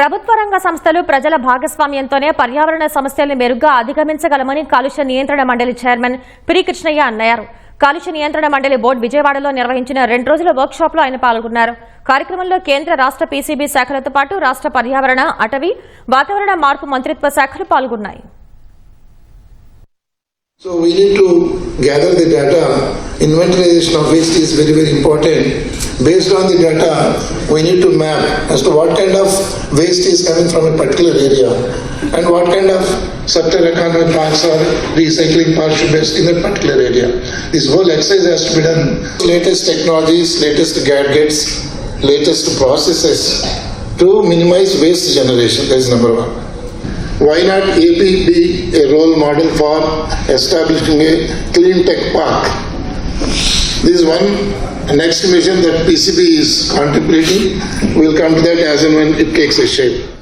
ప్రభుత్వ రంగ సంస్థలు ప్రజల భాగస్వామ్యంతోనే పర్యావరణ సమస్యల్ని మెరుగ్గా అధిగమించగలమని కాలుష్య నియంత్రణ మండలి చైర్మన్ పిరి కృష్ణయ్య అన్నారు. కాలుష్య నియంత్రణ మండలి బోర్డు విజయవాడలో నిర్వహించిన రెండు రోజుల వర్క్ షాప్లో ఆయన పాల్గొన్నారు. కార్యక్రమంలో కేంద్ర రాష్ట్ర పీసీబీ శాఖలతో పాటు రాష్ట్ర పర్యావరణ అటవీ వాతావరణ మార్పు మంత్రిత్వ శాఖలు పాల్గొన్నాయి. So we need to gather the data. Inventarization of waste is very, very important. Based on the data, we need to map as to what kind of waste is coming from a particular area and what kind of circular economy parts or recycling parts should be in that particular area. This whole exercise has to be done. Latest technologies, latest gadgets, latest processes to minimize waste generation. That is number one. Why not AP be a role model for establishing a clean tech park? This is one next mission that PCB is contemplating. We'll come to that as and when it takes a shape.